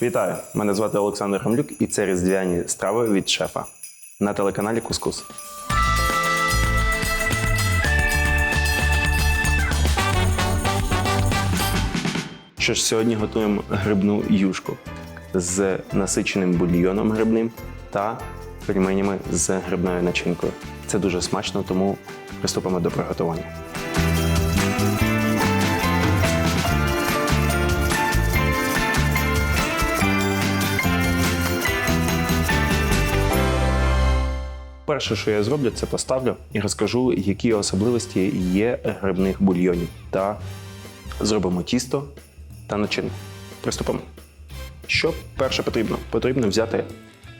Вітаю! Мене звати Олександр Гамлюк і це різдвяні страви від шефа на телеканалі Кускус. Що ж, сьогодні готуємо грибну юшку з насиченим бульйоном грибним та пельменями з грибною начинкою. Це дуже смачно, тому приступимо до приготування. Перше, що я зроблю, це поставлю і розкажу, які особливості є грибних бульйонів. Та зробимо тісто та начинку. Приступимо. Що перше потрібно? Потрібно взяти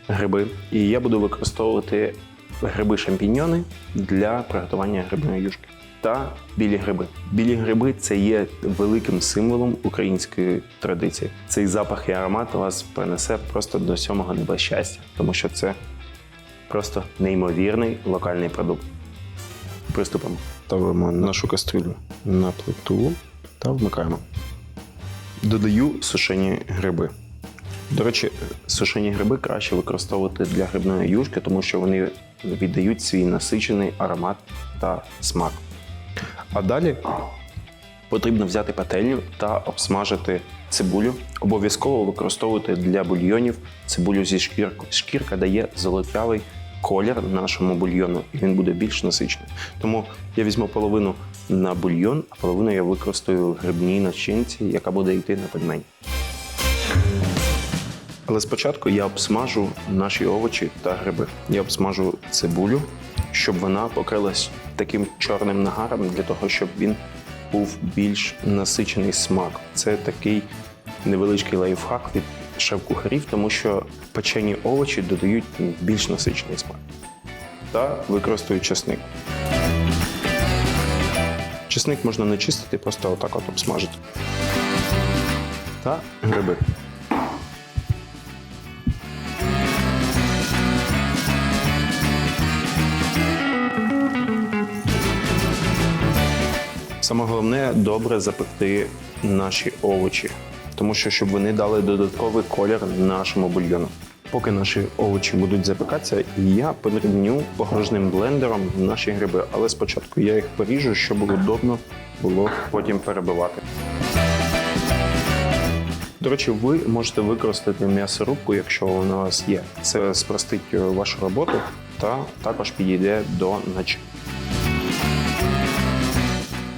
гриби, і я буду використовувати гриби шампіньйони для приготування грибної юшки. Та білі гриби. Білі гриби це є великим символом української традиції. Цей запах і аромат вас принесе просто до сьомого неба щастя, тому що це просто неймовірний локальний продукт. Приступимо. Ставимо нашу кастрюлю на плиту та вмикаємо. Додаю сушені гриби. До речі, сушені гриби краще використовувати для грибної юшки, тому що вони віддають свій насичений аромат та смак. А далі потрібно взяти пательню та обсмажити цибулю. Обов'язково використовувати для бульйонів цибулю зі шкіркою. Шкірка дає золотявий колір нашому бульйону, і він буде більш насичений. Тому я візьму половину на бульйон, а половину я використаю в грибній начинці, яка буде йти на пельмені. Але спочатку я обсмажу наші овочі та гриби. Я обсмажу цибулю, щоб вона покрилась таким чорним нагаром для того, щоб він був більш насичений смак. Це такий невеличкий лайфхак від шеф-кухарів, тому що печені овочі додають більш насичений смак. Та використаю чесник. Чесник можна не чистити, просто отак от обсмажити. Та гриби. Саме головне добре запекти наші овочі, тому що щоб вони дали додатковий колір нашому бульйону. Поки наші овочі будуть запекатися, я подрібню погружним блендером наші гриби, але спочатку я їх поріжу, щоб удобно було потім перебивати. До речі, ви можете використати м'ясорубку, якщо вона у вас є. Це спростить вашу роботу та також підійде до начинки.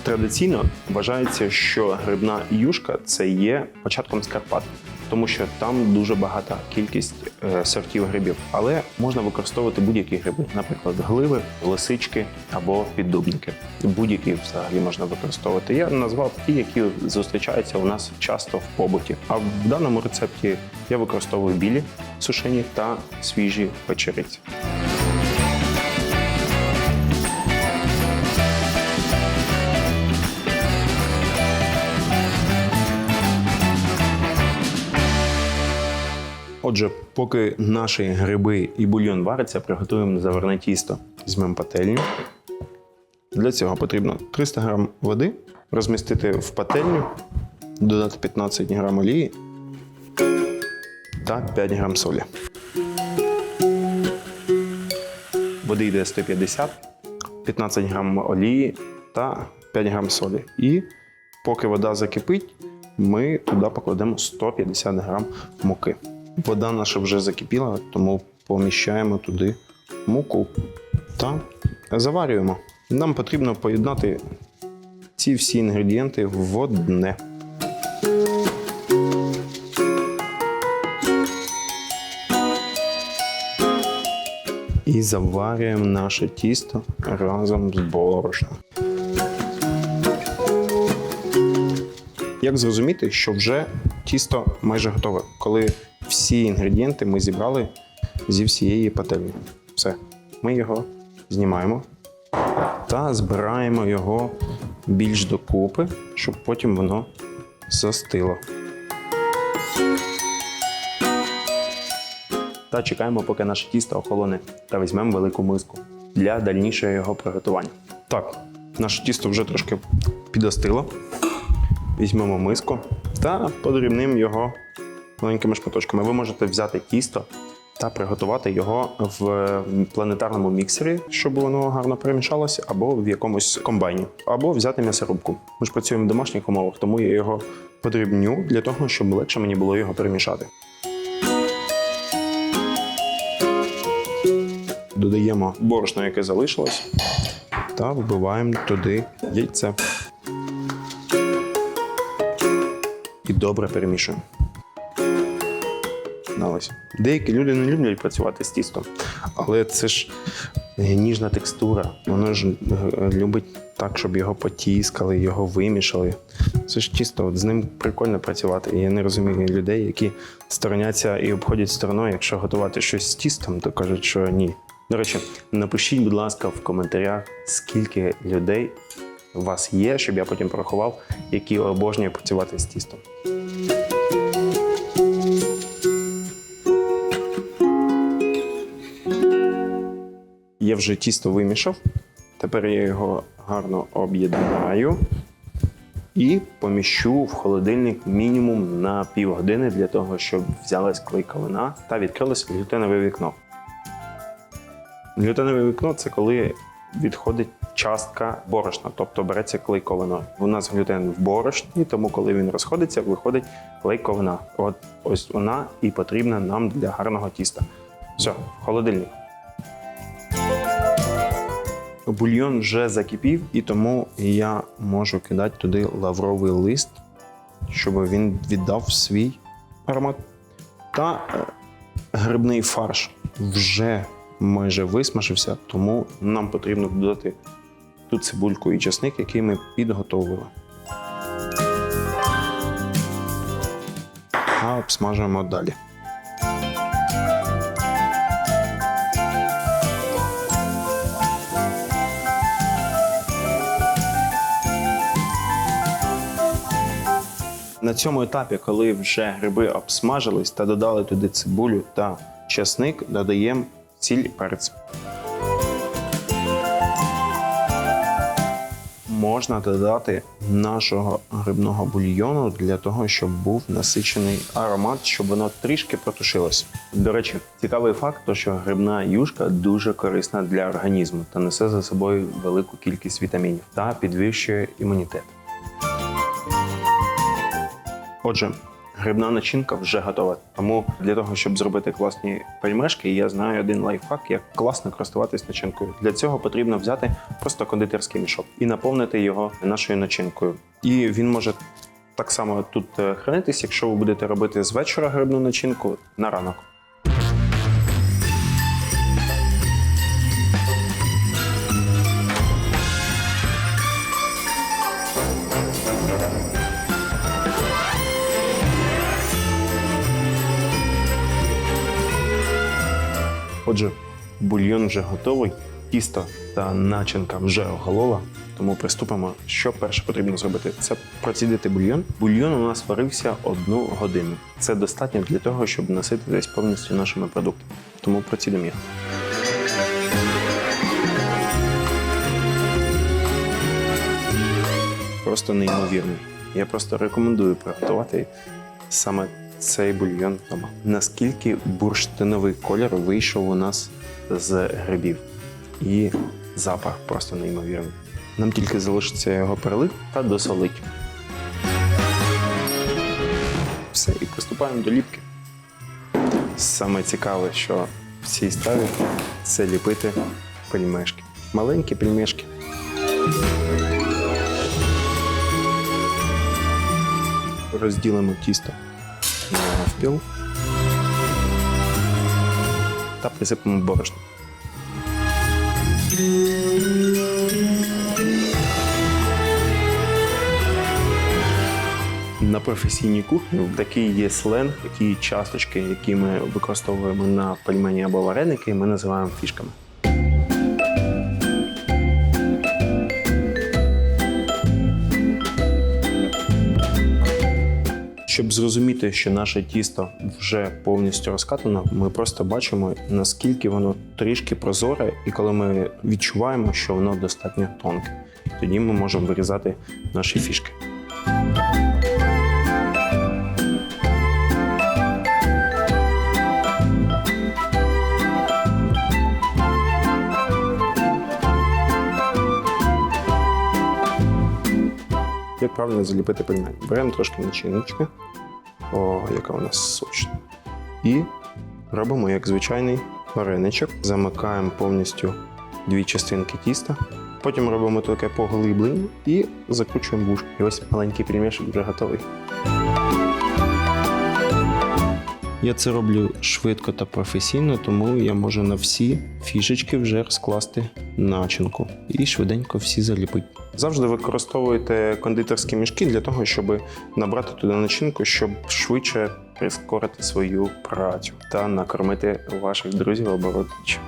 Традиційно вважається, що грибна юшка це є початком Скарпат, тому що там дуже багата кількість е, сортів грибів. Але можна використовувати будь-які гриби, наприклад, гливи, лисички або піддубники. Будь-які взагалі можна використовувати. Я назвав ті, які зустрічаються у нас часто в побуті. А в даному рецепті я використовую білі сушені та свіжі печериці. Отже, поки наші гриби і бульйон варяться, приготуємо заварне тісто. Візьмемо пательню. Для цього потрібно 300 г води розмістити в пательню, додати 15 г олії та 5 г солі. Води йде 150, 15 г олії та 5 г солі. І поки вода закипить, ми туди покладемо 150 г муки. Вода наша вже закипіла, тому поміщаємо туди муку та заварюємо. Нам потрібно поєднати ці всі інгредієнти в одне. І заварюємо наше тісто разом з борошном. Як зрозуміти, що вже тісто майже готове, коли всі інгредієнти ми зібрали зі всієї пательні. Все, ми його знімаємо та збираємо його більш докупи, щоб потім воно застило. Та чекаємо, поки наше тісто охолоне, та візьмемо велику миску для дальнішого його приготування. Так, наше тісто вже трошки підостило. Візьмемо миску та подрібнимо його маленькими шматочками. Ви можете взяти тісто та приготувати його в планетарному міксері, щоб воно гарно перемішалося, або в якомусь комбайні, або взяти м'ясорубку. Ми ж працюємо в домашніх умовах, тому я його подрібню для того, щоб легше мені було його перемішати. Додаємо борошно, яке залишилось, та вбиваємо туди яйце. І добре перемішуємо. На. Деякі люди не люблять працювати з тістом, але це ж ніжна текстура. Воно ж е, любить так, щоб його потіскали, його вимішали. Це ж тісто, от з ним прикольно працювати. Я не розумію людей, які стороняться і обходять стороною, якщо готувати щось з тістом, то кажуть, що ні. До речі, напишіть, будь ласка, в коментарях, скільки людей у вас є, щоб я потім порахував, які обожнюють працювати з тістом. Я вже тісто вимішав. Тепер я його гарно об'єднаю і поміщу в холодильник мінімум на півгодини для того, щоб взялась клейковина та відкрилось глютенове вікно. Глютенове вікно це коли відходить частка борошна, тобто береться клейковина. У нас глютен в борошні, тому коли він розходиться, виходить клейковина. От ось вона і потрібна нам для гарного тіста. Все, холодильник. Бульйон вже закипів, і тому я можу кидати туди лавровий лист, щоб він віддав свій аромат. Та е, грибний фарш вже майже висмажився, тому нам потрібно додати ту цибульку і чесник, який ми підготовили. А обсмажуємо далі. На цьому етапі, коли вже гриби обсмажились та додали туди цибулю та чесник, додаємо сіль і перець. Можна додати нашого грибного бульйону для того, щоб був насичений аромат, щоб воно трішки протушилося. До речі, цікавий факт, то що грибна юшка дуже корисна для організму та несе за собою велику кількість вітамінів та підвищує імунітет. Отже, грибна начинка вже готова. Тому для того, щоб зробити класні пельмешки, я знаю один лайфхак, як класно користуватись начинкою. Для цього потрібно взяти просто кондитерський мішок і наповнити його нашою начинкою. І він може так само тут е, хранитись, якщо ви будете робити з вечора грибну начинку на ранок. Отже, бульйон вже готовий, тісто та начинка вже оголола. Тому приступимо. Що перше потрібно зробити? Це процідити бульйон. Бульйон у нас варився одну годину. Це достатньо для того, щоб насититись повністю нашими продуктами. Тому процідимо їх. Просто неймовірний. Я просто рекомендую приготувати саме цей бульйон вдома. Наскільки бурштиновий кольор вийшов у нас з грибів. І запах просто неймовірний. Нам тільки залишиться його перелити та досолити. Все, і приступаємо до ліпки. Саме цікаве, що в цій страві це ліпити пельмешки. Маленькі пельмешки. Розділимо тісто навпіл та присипаємо борошно. На професійній кухні такий є сленг, такі часточки, які ми використовуємо на пельмені або вареники, ми називаємо фішками. Щоб зрозуміти, що наше тісто вже повністю розкатано, ми просто бачимо, наскільки воно трішки прозоре, і коли ми відчуваємо, що воно достатньо тонке, тоді ми можемо вирізати наші фішки. Правильно заліпити пельмені. Беремо трошки начиночки. О, яка у нас сочна. І робимо як звичайний вареничок. Замикаємо повністю дві частинки тіста. Потім робимо таке поглиблення і закручуємо вушку. І ось маленький пельмешок вже готовий. Я це роблю швидко та професійно, тому я можу на всі фішечки вже розкласти начинку і швиденько всі заліпити. Завжди використовуйте кондитерські мішки для того, щоб набрати туди начинку, щоб швидше прискорити свою працю та накормити ваших друзів або родичів.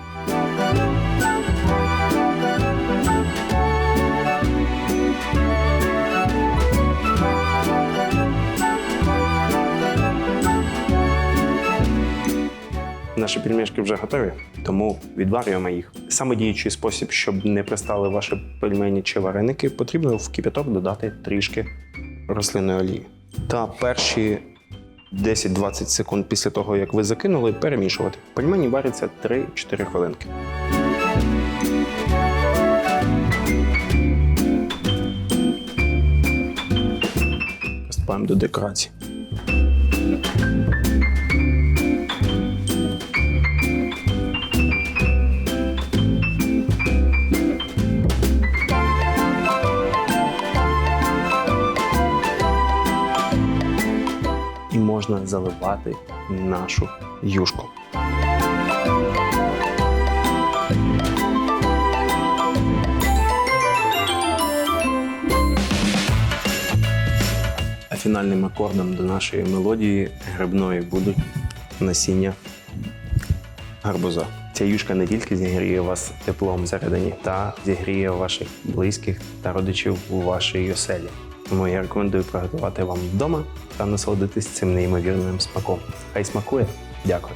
Наші пельмешки вже готові, тому відварюємо їх. Саме діючий спосіб, щоб не пристали ваші пельмені чи вареники, потрібно в кипяток додати трішки рослинної олії. Та перші 10-20 секунд після того, як ви закинули, перемішувати. Пельмені варяться 3-4 хвилинки. Приступаємо до декорації. Можна заливати нашу юшку. А фінальним акордом до нашої мелодії грибної будуть насіння гарбуза. Ця юшка не тільки зігріє вас теплом всередині, та зігріє ваших близьких та родичів у вашій оселі. Тому я рекомендую приготувати вам вдома та насолодитись цим неймовірним смаком. Хай смакує. Дякую.